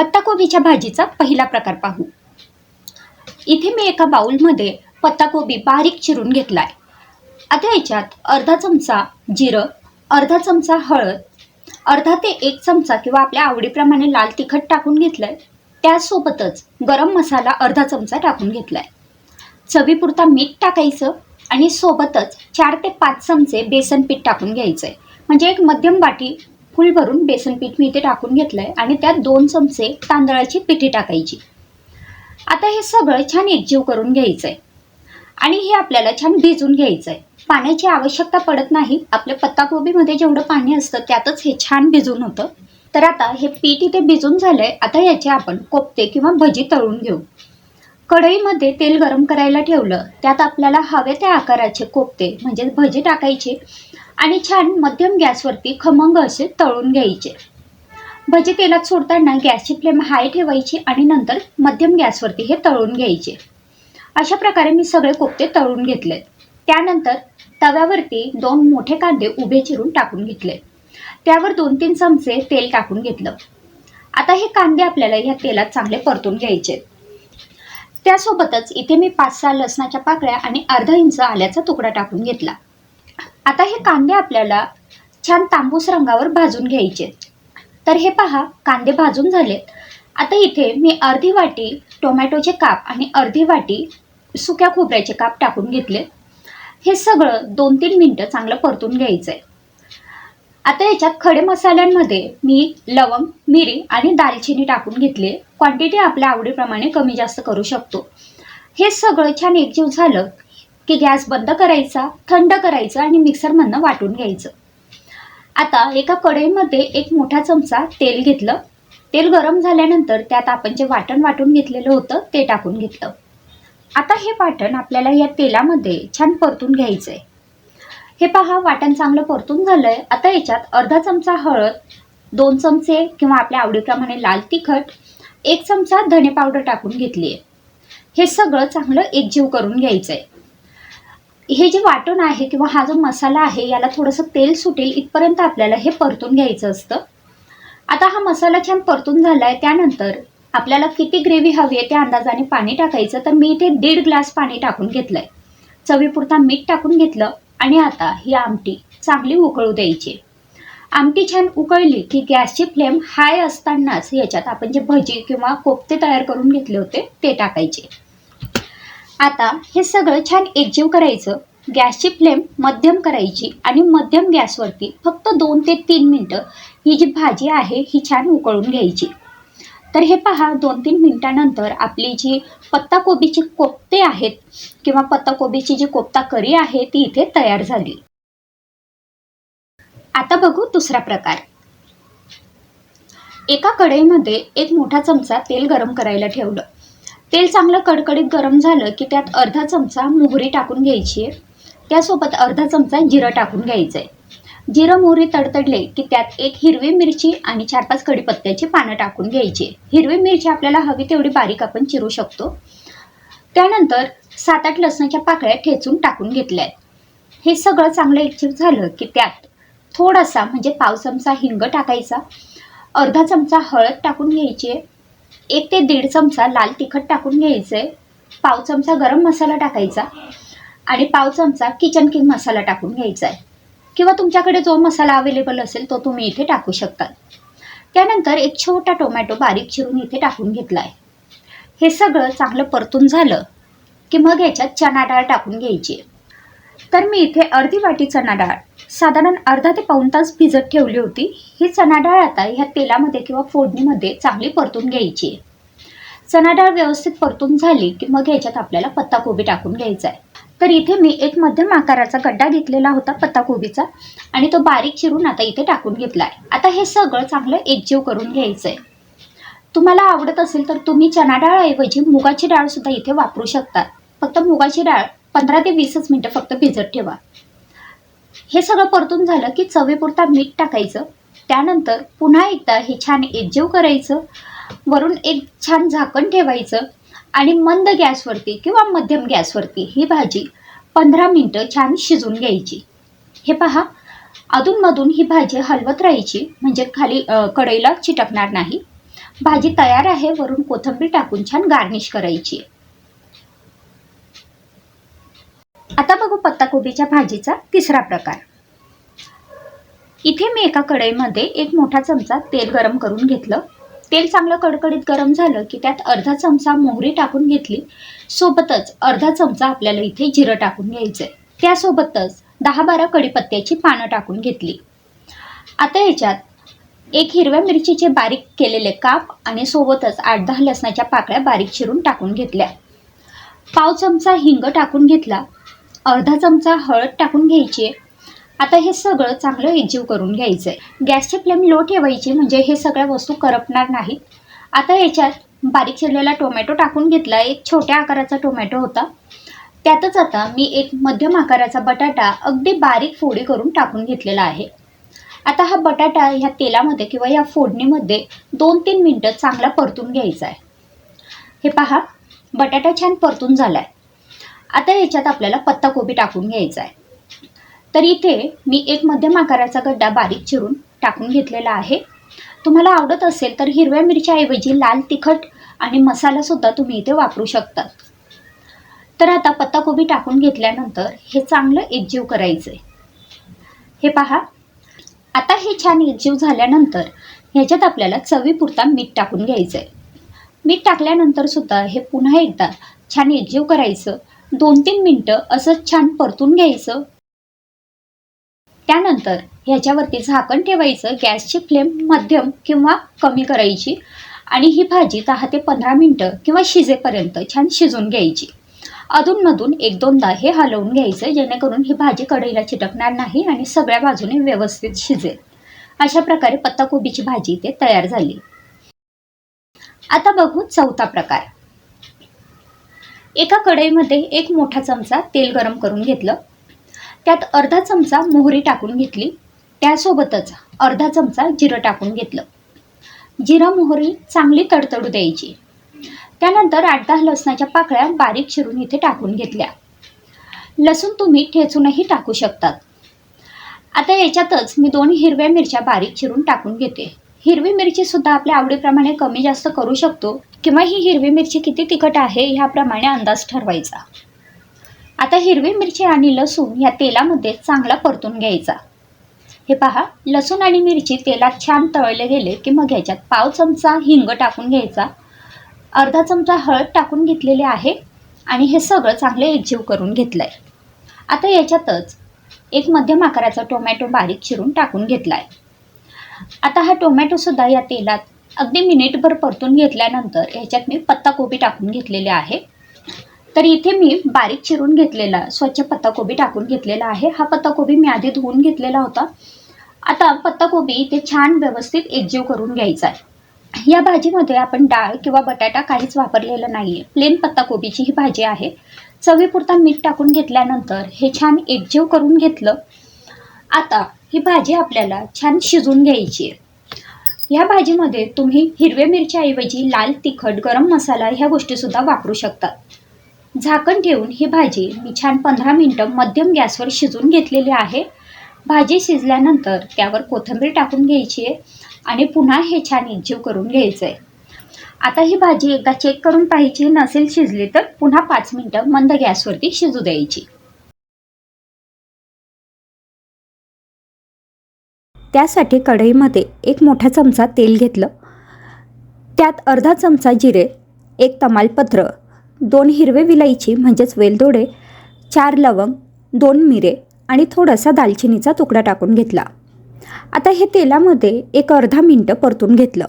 पत्ताकोबीच्या भाजीचा पहिला प्रकार पाहू. इथे मी एका बाउलमध्ये पत्ताकोबी बारीक चिरून घेतला आहे आता याच्यात अर्धा चमचा जिरं अर्धा चमचा हळद अर्धा ते एक चमचा किंवा आपल्या आवडीप्रमाणे लाल तिखट टाकून घेतलं आहे त्यासोबतच गरम मसाला अर्धा चमचा टाकून घेतला आहे चवीपुरता मीठ टाकायचं आणि सोबतच चार ते पाच चमचे बेसन पीठ टाकून घ्यायचं आहे म्हणजे एक मध्यम वाटी फुल भरून बेसन पीठ मी इथे टाकून घेतलं आहे आणि त्यात दोन चमचे तांदळाची पिठी टाकायची. आता हे सगळं छान एकजीव करून घ्यायचं आहे आणि हे आपल्याला छान भिजून घ्यायचं आहे पाण्याची आवश्यकता पडत नाही. आपल्या पत्ताकोबीमध्ये जेवढं पाणी असतं त्यातच हे छान भिजून होतं. तर आता हे पीठ इथे भिजून झालं आहे आता याचे आपण कोपते किंवा भजी तळून घेऊ. कढईमध्ये तेल गरम करायला ठेवलं. त्यात आपल्याला हवे त्या आकाराचे कोपते म्हणजे भजी टाकायचे आणि छान मध्यम गॅसवरती खमंग असे तळून घ्यायचे. भजी तेलात सोडताना गॅसची फ्लेम हाय ठेवायची आणि नंतर मध्यम गॅसवरती हे तळून घ्यायचे. अशा प्रकारे मी सगळे कोफ्ते तळून घेतलेत त्यानंतर तव्यावरती दोन मोठे कांदे उभे चिरून टाकून घेतले. त्यावर दोन तीन चमचे तेल टाकून घेतलं. आता हे कांदे आपल्याला ह्या तेलात चांगले परतून घ्यायचे. त्यासोबतच इथे मी पाच सहा लसणाच्या पाकळ्या आणि अर्धा इंच आल्याचा तुकडा टाकून घेतला. आता हे कांदे आपल्याला छान तांबूस रंगावर भाजून घ्यायचे. तर हे पहा कांदे भाजून झालेत. आता इथे मी अर्धी वाटी टोमॅटोचे काप आणि अर्धी वाटी सुक्या खोबऱ्याचे काप टाकून घेतले. हे सगळं दोन तीन मिनटं चांगलं परतून घ्यायचं आहे आता याच्यात खडे मसाल्यांमध्ये मी लवंग मिरी आणि दालचिनी टाकून घेतले. क्वांटिटी आपल्या आवडीप्रमाणे कमी जास्त करू शकतो. हे सगळं छान एकजीव झालं. की गॅस बंद करायचा थंड करायचं आणि मिक्सरमधनं वाटून घ्यायचं. आता एका कढईमध्ये एक मोठा चमचा तेल घेतलं. तेल गरम झाल्यानंतर त्यात आपण जे वाटण वाटून घेतलेलं होतं ते टाकून घेतलं. आता हे वाटण आपल्याला या तेलामध्ये छान परतून घ्यायचं आहे हे पहा वाटण चांगलं परतून झालं आहे आता याच्यात अर्धा चमचा हळद दोन चमचे किंवा आपल्या आवडीप्रमाणे लाल तिखट एक चमचा धने पावडर टाकून घेतली आहे हे सगळं चांगलं एकजीव करून घ्यायचं आहे हे जे वाटण आहे किंवा हा जो मसाला आहे याला थोडंसं तेल सुटेल इथपर्यंत आपल्याला हे परतून घ्यायचं असतं. आता हा मसाला छान परतून झाला आहे त्यानंतर आपल्याला किती ग्रेव्ही हवी आहे त्या अंदाजाने पाणी टाकायचं तर मी इथे दीड ग्लास पाणी टाकून घेतलं आहे चवीपुरता मीठ टाकून घेतलं आणि आता ही आमटी चांगली उकळू द्यायची. आमटी छान उकळली की गॅसची फ्लेम हाय असतानाच याच्यात आपण जे भजी किंवा कोफ्ते तयार करून घेतले होते ते टाकायचे. आता हे सगळं छान एकजीव करायचं. गॅसची फ्लेम मध्यम करायची आणि मध्यम गॅसवरती फक्त दोन ते तीन मिनटं ही जी भाजी आहे ही छान उकळून घ्यायची. तर हे पहा दोन तीन मिनटानंतर आपली जी पत्ताकोबीची कोफ्ते आहेत किंवा पत्ताकोबीची जी कोफ्ता करी आहे ती इथे तयार झाली. आता बघू दुसरा प्रकार. एका कढईमध्ये एक मोठा चमचा तेल गरम करायला ठेवलं. तेल चांगलं कडकडीत गरम झालं की त्यात अर्धा चमचा मोहरी टाकून घ्यायची आहे. त्यासोबत अर्धा चमचा जिरं टाकून घ्यायचं आहे जिरं मोहरी तडतडले की त्यात एक हिरवी मिरची आणि चार पाच कडीपत्त्याची पानं टाकून घ्यायची. हिरवी मिरची आपल्याला हवी तेवढी बारीक आपण चिरू शकतो. त्यानंतर सात आठ लसणाच्या पाकळ्या ठेचून टाकून घेतल्या आहेत हे सगळं चांगलं एकजीव झालं की त्यात थोडासा म्हणजे पाव चमचा हिंग टाकायचा. अर्धा चमचा हळद टाकून घ्यायची आहे. एक ते दीड चमचा लाल तिखट टाकून घ्यायचं आहे पाव चमचा गरम मसाला टाकायचा आणि पाव चमचा किचन किंग मसाला टाकून घ्यायचा आहे किंवा तुमच्याकडे जो मसाला अवेलेबल असेल तो तुम्ही इथे टाकू शकता त्यानंतर एक छोटा टोमॅटो बारीक चिरून इथे टाकून घेतला आहे हे सगळं चांगलं परतून झालं की मग याच्यात चणा डाळ टाकून घ्यायची. तर मी इथे अर्धी वाटी चणा डाळ साधारण अर्धा ते पाऊण तास भिजत ठेवली होती. ही चणा डाळ आता ह्या तेलामध्ये किंवा फोडणीमध्ये चांगली परतून घ्यायची. चणा डाळ व्यवस्थित परतून झाली की मग ह्याच्यात आपल्याला पत्ताकोबी टाकून घ्यायचा आहे. तर इथे मी एक मध्यम आकाराचा गड्डा घेतलेला होता पत्ताकोबीचा आणि तो बारीक चिरून आता इथे टाकून घेतला आहे आता हे सगळं चांगलं एकजीव करून घ्यायचं आहे तुम्हाला आवडत असेल तर तुम्ही चणा डाळऐवजी मुगाची डाळसुद्धा इथे वापरू शकता. फक्त मुगाची डाळ पंधरा ते वीसच मिनटं फक्त भिजत ठेवा. हे सगळं परतून झालं की चवीपुरता मीठ टाकायचं. त्यानंतर पुन्हा एकदा हे छान एकजीव करायचं. वरून एक छान झाकण ठेवायचं आणि मंद गॅसवरती किंवा मध्यम गॅसवरती ही भाजी पंधरा मिनटं छान शिजून घ्यायची. हे पहा अधूनमधून ही भाजी हलवत राहायची म्हणजे खाली कढईला चिटकणार नाही. भाजी तयार आहे वरून कोथिंबीर टाकून छान गार्निश करायची. आता बघू पत्ताकोबीच्या भाजीचा तिसरा प्रकार. इथे मी एका कढईमध्ये एक मोठा चमचा तेल गरम करून घेतलं. तेल चांगलं कडकडीत गरम झालं की त्यात अर्धा चमचा मोहरी टाकून घेतली. सोबतच अर्धा चमचा आपल्याला इथे जिरं टाकून घ्यायचं आहे त्यासोबतच दहा बारा कढीपत्त्याची पानं टाकून घेतली. आता याच्यात एक हिरव्या मिरचीचे बारीक केलेले काप आणि सोबतच आठ दहा लसणाच्या पाकळ्या बारीक चिरून टाकून घेतल्या. पाव चमचा हिंग टाकून घेतला. अर्धा चमचा हळद टाकून घ्यायची. आता हे सगळं चांगलं एकजीव करून घ्यायचं आहे गॅसची फ्लेम लो ठेवायची म्हणजे हे सगळ्या वस्तू करपणार नाहीत आता याच्यात बारीक चिरलेला टोमॅटो टाकून घेतला. एक छोट्या आकाराचा टोमॅटो होता. त्यातच आता मी एक मध्यम आकाराचा बटाटा अगदी बारीक फोडी करून टाकून घेतलेला आहे. आता हा बटाटा ह्या तेलामध्ये किंवा या फोडणीमध्ये दोन तीन मिनटं चांगला परतून घ्यायचा आहे. हे पहा बटाटा छान परतून झाला आहे आता याच्यात आपल्याला पत्ताकोबी टाकून घ्यायचा आहे. तर इथे मी एक मध्यम आकाराचा गड्डा बारीक चिरून टाकून घेतलेला आहे. तुम्हाला आवडत असेल तर हिरव्या मिरच्याऐवजी लाल तिखट आणि मसालासुद्धा तुम्ही इथे वापरू शकता. तर आता पत्ताकोबी टाकून घेतल्यानंतर हे चांगलं एकजीव करायचं आहे हे पहा. आता हे छान एकजीव झाल्यानंतर ह्याच्यात आपल्याला चवीपुरता मीठ टाकून घ्यायचं आहे मीठ टाकल्यानंतर सुद्धा हे पुन्हा एकदा छान एकजीव करायचं दोन तीन मिनटं असं छान परतून घ्यायचं. त्यानंतर ह्याच्यावरती झाकण ठेवायचं. गॅसची फ्लेम मध्यम किंवा कमी करायची आणि ही भाजी दहा ते पंधरा मिनटं किंवा शिजेपर्यंत छान शिजून घ्यायची. अधूनमधून एक दोनदा हे हलवून घ्यायचं जेणेकरून ही भाजी कढईला चिटकणार नाही आणि सगळ्या बाजूने व्यवस्थित शिजेल. अशा प्रकारे पत्ताकोबीची भाजी इथे तयार झाली. आता बघू चौथा प्रकार. एका कढईमध्ये एक मोठा चमचा तेल गरम करून घेतलं. त्यात अर्धा चमचा मोहरी टाकून घेतली. त्यासोबतच अर्धा चमचा जिरं टाकून घेतलं. जिरं मोहरी चांगली तडतडू द्यायची. त्यानंतर आठ दहा लसणाच्या पाकळ्या बारीक चिरून इथे टाकून घेतल्या. लसूण तुम्ही ठेचूनही टाकू शकतात. आता याच्यातच मी दोन हिरव्या मिरच्या बारीक चिरून टाकून घेते. हिरवी मिरची सुद्धा आपल्या आवडीप्रमाणे कमी जास्त करू शकतो. किंवा ही हिरवी मिरची किती तिखट आहे ह्याप्रमाणे अंदाज ठरवायचा. आता हिरवी मिरची आणि लसूण या तेलामध्ये चांगला परतून घ्यायचा. हे पहा लसूण आणि मिरची तेलात छान तळले गेले की मग ह्याच्यात पाव चमचा हिंग टाकून घ्यायचा. अर्धा चमचा हळद टाकून घेतलेले आहे आणि हे सगळं चांगलं एकजीव करून घेतलं आहे आता याच्यातच एक मध्यम आकाराचा टोमॅटो बारीक चिरून टाकून घेतला आहे आता हा टोमॅटोसुद्धा या तेलात अगदी मिनिटभर परतून घेतल्यानंतर ह्याच्यात मी पत्ताकोबी टाकून घेतलेले आहे. तर इथे मी बारीक चिरून घेतलेला स्वच्छ पत्ताकोबी टाकून घेतलेला आहे. हा पत्ताकोबी मी आधी धुवून घेतलेला होता. आता पत्ताकोबी इथे छान व्यवस्थित एकजीव करून घ्यायचा आहे. या भाजीमध्ये आपण डाळ किंवा बटाटा काहीच वापरलेला नाही आहे प्लेन पत्ताकोबीची ही भाजी आहे. चवीपुरता मीठ टाकून घेतल्यानंतर हे छान एकजीव करून घेतलं. आता ही भाजी आपल्याला छान शिजून घ्यायची आहे. ह्या भाजीमध्ये तुम्ही हिरव्या मिरच्याऐवजी लाल तिखट गरम मसाला ह्या गोष्टीसुद्धा वापरू शकतात झाकण ठेवून ही भाजी मी छान पंधरा मिनटं मध्यम गॅसवर शिजून घेतलेली आहे. भाजी शिजल्यानंतर त्यावर कोथिंबीर टाकून घ्यायची आहे आणि पुन्हा हे छान एकजीव करून घ्यायचं आहे. आता ही भाजी एकदा चेक करून पाहायची नसेल शिजली तर पुन्हा पाच मिनटं मंद गॅसवरती शिजू द्यायची. त्यासाठी कढईमध्ये एक मोठा चमचा तेल घेतलं. त्यात अर्धा चमचा जिरे एक तमालपत्र दोन हिरवे विलायची म्हणजेच वेलदोडे चार लवंग दोन मिरे आणि थोडासा दालचिनीचा तुकडा टाकून घेतला. आता हे तेलामध्ये एक अर्धा मिनटं परतून घेतलं.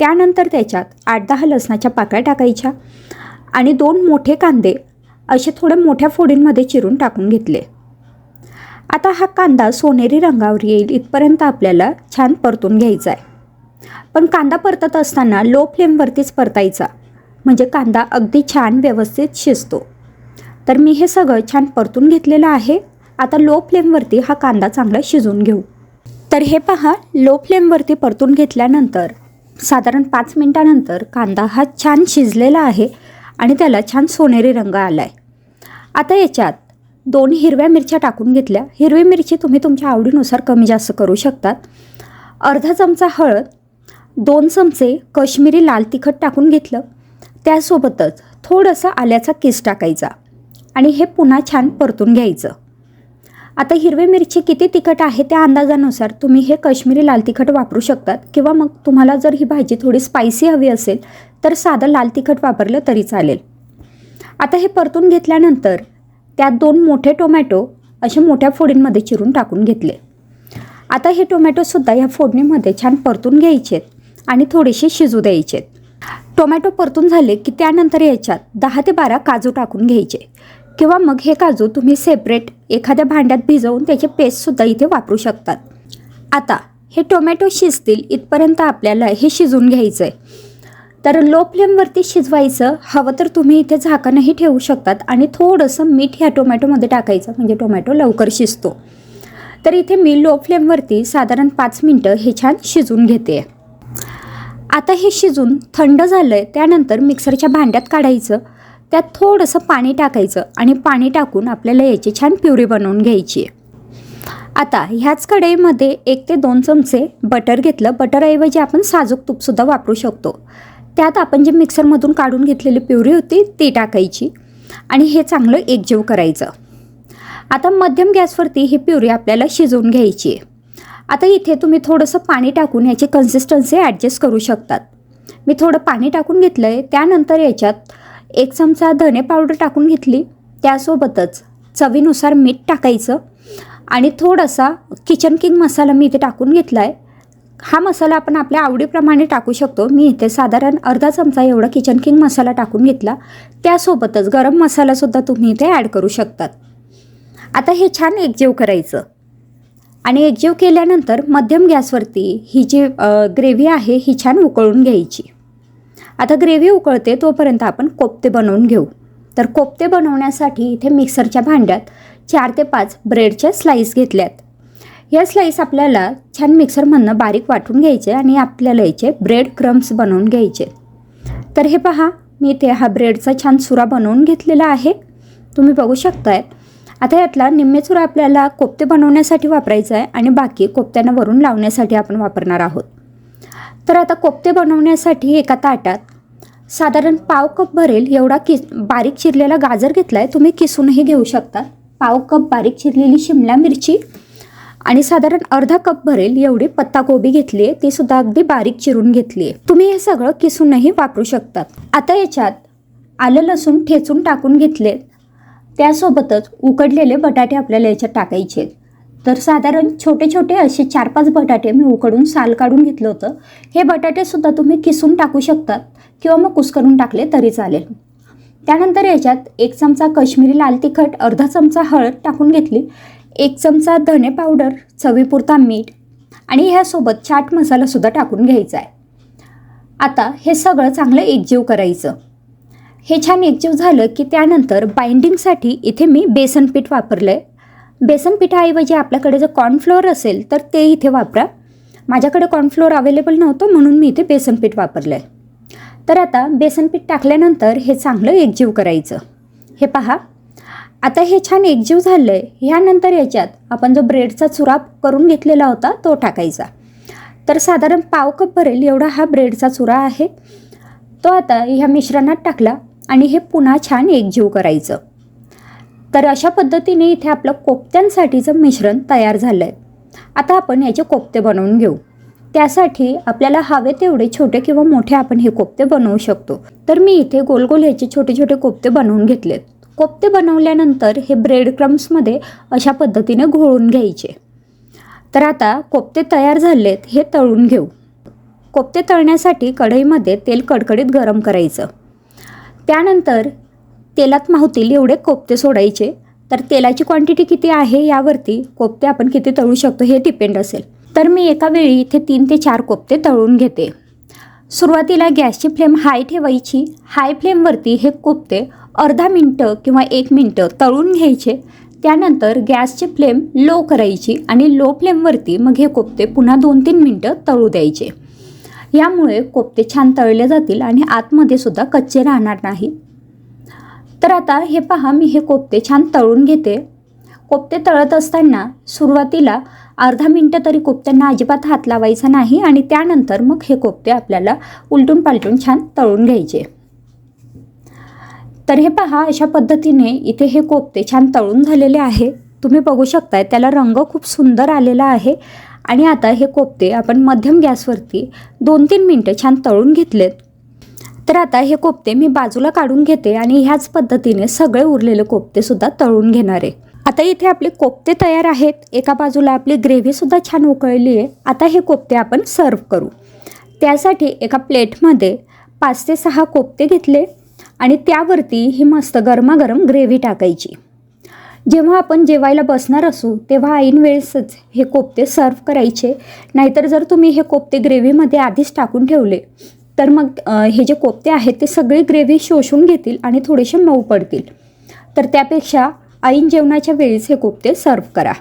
त्यानंतर त्याच्यात आठ दहा लसणाच्या पाकळ्या टाकायच्या आणि दोन मोठे कांदे असे थोड्या मोठ्या फोडींमध्ये चिरून टाकून घेतले. आता हा कांदा सोनेरी रंगावर येईल इथपर्यंत आपल्याला छान परतून घ्यायचा आहे पण कांदा परतत असताना लो फ्लेमवरतीच परतायचा. म्हणजे कांदा अगदी छान व्यवस्थित शिजतो. तर मी हे सगळं छान परतून घेतलेलं आहे. आता लो फ्लेमवरती हा कांदा चांगला शिजून घेऊ. तर हे पहा लो फ्लेमवरती परतून घेतल्यानंतर साधारण पाच मिनटानंतर कांदा हा छान शिजलेला आहे आणि त्याला छान सोनेरी रंग आला आहे आता याच्यात दोन हिरव्या मिरच्या टाकून घेतल्या. हिरवी मिरची तुम्ही तुमच्या आवडीनुसार कमी जास्त करू शकतात. अर्धा चमचा हळद दोन चमचे कश्मीरी लाल तिखट टाकून घेतलं. त्यासोबतच थोडंसं आल्याचा किस टाकायचा आणि हे पुन्हा छान परतून घ्यायचं. आता हिरवी मिरची किती तिखट आहे त्या अंदाजानुसार तुम्ही हे कश्मीरी लाल तिखट वापरू शकतात किंवा मग तुम्हाला जर ही भाजी थोडी स्पायसी हवी असेल तर साधं लाल तिखट वापरलं तरी चालेल. आता हे परतून घेतल्यानंतर त्यात दोन मोठे टोमॅटो असे मोठ्या फोडींमध्ये चिरून टाकून घेतले. आता हे टोमॅटोसुद्धा या फोडणीमध्ये छान परतून घ्यायचेत आणि थोडेसे शिजू द्यायचेत. टोमॅटो परतून झाले की त्यानंतर याच्यात दहा ते बारा काजू टाकून घ्यायचे. किंवा मग हे काजू तुम्ही सेपरेट एखाद्या भांड्यात भिजवून त्याचे पेस्टसुद्धा इथे वापरू शकतात. आता हे टोमॅटो शिजतील इथपर्यंत आपल्याला हे शिजून घ्यायचं आहे तर लो फ्लेमवरती शिजवायचं हवं तर तुम्ही इथे झाकणही ठेवू शकतात आणि थोडंसं मीठ ह्या टोमॅटोमध्ये टाकायचं म्हणजे टोमॅटो लवकर शिजतो. तर इथे मी लो फ्लेमवरती साधारण पाच मिनटं हे छान शिजून घेते. आता हे शिजून थंड झालं आहे त्यानंतर मिक्सरच्या भांड्यात काढायचं. त्यात थोडंसं पाणी टाकायचं आणि पाणी टाकून आपल्याला याची छान प्युरी बनवून घ्यायची. आहे आता ह्याच कढईमध्ये एक ते दोन चमचे बटर घेतलं. बटरऐवजी आपण साजूक तूपसुद्धा वापरू शकतो. त्यात आपण जे मिक्सरमधून काढून घेतलेली प्युरी होती ती टाकायची आणि हे चांगलं एकजीव करायचं. आता मध्यम गॅसवरती ही प्युरी आपल्याला शिजवून घ्यायची आहे. आता इथे तुम्ही थोडंसं पाणी टाकून याची कन्सिस्टन्सी ॲडजस्ट करू शकतात. मी थोडं पाणी टाकून घेतलं आहे त्यानंतर याच्यात एक चमचा धने पावडर टाकून घेतली. त्यासोबतच चवीनुसार मीठ टाकायचं आणि थोडासा किचन किंग मसाला मी इथे टाकून घेतला आहे हा मसाला आपण आपल्या आवडीप्रमाणे टाकू शकतो. मी इथे साधारण अर्धा चमचा एवढा किचन किंग मसाला टाकून घेतला. त्यासोबतच गरम मसालासुद्धा तुम्ही इथे ॲड करू शकतात. आता हे छान एकजीव करायचं. आणि एकजीव केल्यानंतर मध्यम गॅसवरती ही जी ग्रेव्ही आहे ही छान उकळून घ्यायची. आता ग्रेव्ही उकळते तोपर्यंत आपण कोफ्ते बनवून घेऊ. तर कोफ्ते बनवण्यासाठी इथे मिक्सरच्या भांड्यात चार ते पाच ब्रेडच्या स्लाईस घेतल्यात. या स्लाईस आपल्याला छान मिक्सरमधनं बारीक वाटून घ्यायचे आणि आपल्याला याचे ब्रेड क्रम्स बनवून घ्यायचे. तर हे पहा मी इथे हा ब्रेडचा छान सुरा बनवून घेतलेला आहे. तुम्ही बघू शकताय. आता यातला निम्मे चुरा आपल्याला कोफ्ते बनवण्यासाठी वापरायचा आहे आणि बाकी कोफ्त्यांना वरून लावण्यासाठी आपण वापरणार आहोत. तर आता कोफ्ते बनवण्यासाठी एका ताटात साधारण पाव कप भरेल एवढा किस बारीक चिरलेला गाजर घेतला आहे तुम्ही किसूनही घेऊ शकता. पाव कप बारीक चिरलेली शिमला मिरची आणि साधारण अर्धा कप भरेल एवढी पत्ताकोबी घेतली आहे ती सुद्धा अगदी बारीक चिरून घेतली आहे. तुम्ही हे सगळं किसूनही वापरू शकतात. आता याच्यात आलं लसूण ठेचून टाकून घेतले. त्यासोबतच उकडलेले बटाटे आपल्याला याच्यात टाकायचे आहेत. तर साधारण छोटे छोटे असे चार पाच बटाटे मी उकडून साल काढून घेतलं होतं. हे बटाटेसुद्धा तुम्ही किसून टाकू शकतात किंवा मग कुसकरून टाकले तरी चालेल. त्यानंतर याच्यात एक चमचा कश्मीरी लाल तिखट अर्धा चमचा हळद टाकून घेतली. एक चमचा धने पावडर चवीपुरता मीठ आणि ह्यासोबत चाट मसालासुद्धा टाकून घ्यायचा आहे. आता हे सगळं चांगलं एकजीव करायचं. हे छान एकजीव झालं की त्यानंतर बाइंडिंगसाठी इथे मी बेसन पीठ वापरलं आहे बेसन पिठाऐवजी आपल्याकडे जर कॉर्नफ्लोअर असेल तर ते इथे वापरा. माझ्याकडे कॉर्नफ्लोअर अवेलेबल नव्हतं म्हणून मी इथे बेसन पीठ वापरलं आहे तर आता बेसन पीठ टाकल्यानंतर हे चांगलं एकजीव करायचं. हे पहा. आता हे छान एकजीव झालं आहे ह्यानंतर याच्यात आपण जो ब्रेडचा चुरा करून घेतलेला होता तो टाकायचा. तर साधारण पाव कप भरेल एवढा हा ब्रेडचा चुरा आहे. तो आता ह्या मिश्रणात टाकला आणि हे पुन्हा छान एकजीव करायचं. तर अशा पद्धतीने इथे आपलं कोफ्त्यांसाठीचं मिश्रण तयार झालं आहे आता आपण याचे कोफ्ते बनवून घेऊ. त्यासाठी आपल्याला हवे तेवढे छोटे किंवा मोठे आपण हे कोफ्ते बनवू शकतो. तर मी इथे गोल गोल ह्याचे छोटे छोटे कोफ्ते बनवून घेतलेत. कोफ्ते बनवल्यानंतर हे ब्रेड क्रम्समध्ये अशा पद्धतीने घोळून घ्यायचे. तर आता कोफ्ते तयार झालेत हे तळून घेऊ. कोफ्ते तळण्यासाठी कढईमध्ये तेल कडकडीत गरम करायचं. त्यानंतर तेलात मावतील एवढे कोफ्ते सोडायचे. तर तेलाची क्वांटिटी किती आहे यावरती कोफ्ते आपण किती तळू शकतो हे डिपेंड असेल. तर मी एका वेळी इथे तीन ते चार कोफ्ते तळून घेते. सुरुवातीला गॅसची फ्लेम हाय ठेवायची. हाय फ्लेमवरती हे कोफ्ते अर्धा मिनटं किंवा एक मिनटं तळून घ्यायचे. त्यानंतर गॅसची फ्लेम लो करायची आणि लो फ्लेमवरती मग हे कोफ्ते पुन्हा दोन तीन मिनटं तळू द्यायचे. यामुळे कोफ्ते छान तळले जातील आणि आतमध्ये सुद्धा कच्चे राहणार नाही. तर आता हे पहा मी हे कोफ्ते छान तळून घेते. कोफ्ते तळत असताना सुरुवातीला अर्धा मिनटं तरी कोफ्त्यांना अजिबात हात लावायचा नाही आणि त्यानंतर मग हे कोफ्ते आपल्याला उलटून पालटून छान तळून घ्यायचे. तर हे पहा अशा पद्धतीने इथे हे कोफ्ते छान तळून झालेले आहे. तुम्ही बघू शकताय त्याला रंग खूप सुंदर आलेला आहे. आणि आता हे कोफ्ते आपण मध्यम गॅसवरती दोन तीन मिनटं छान तळून घेतलेत. तर आता हे कोफ्ते मी बाजूला काढून घेते आणि ह्याच पद्धतीने सगळे उरलेले कोफ्तेसुद्धा तळून घेणार आहे. आता इथे आपले कोफ्ते तयार आहेत. एका बाजूला आपली ग्रेव्हीसुद्धा छान उकळली आहे. आता हे कोफ्ते आपण सर्व करू. त्यासाठी एका प्लेटमध्ये पाच ते सहा कोफ्ते घेतले. आणि त्यावरती ही मस्त गरमागरम ग्रेव्ही टाकायची. जेव्हा आपण जेवायला बसणार असू तेव्हा ऐन वेळेसच हे कोफ्ते सर्व करायचे. नाहीतर जर तुम्ही हे कोफ्ते ग्रेव्हीमध्ये आधीच टाकून ठेवले तर मग हे जे कोफ्ते आहेत ते सगळे ग्रेव्ही शोषून घेतील आणि थोडेसे मऊ पडतील. तर त्यापेक्षा ऐन जेवणाच्या वेळेस हे कोफ्ते सर्व करा.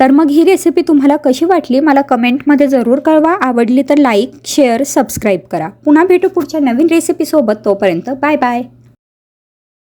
तर मग ही रेसिपी तुम्हाला कशी वाटली मला कमेंटमध्ये जरूर कळवा. आवडली तर लाईक शेअर सबस्क्राईब करा. पुन्हा भेटू पुढच्या नवीन रेसिपीसोबत तोपर्यंत बाय बाय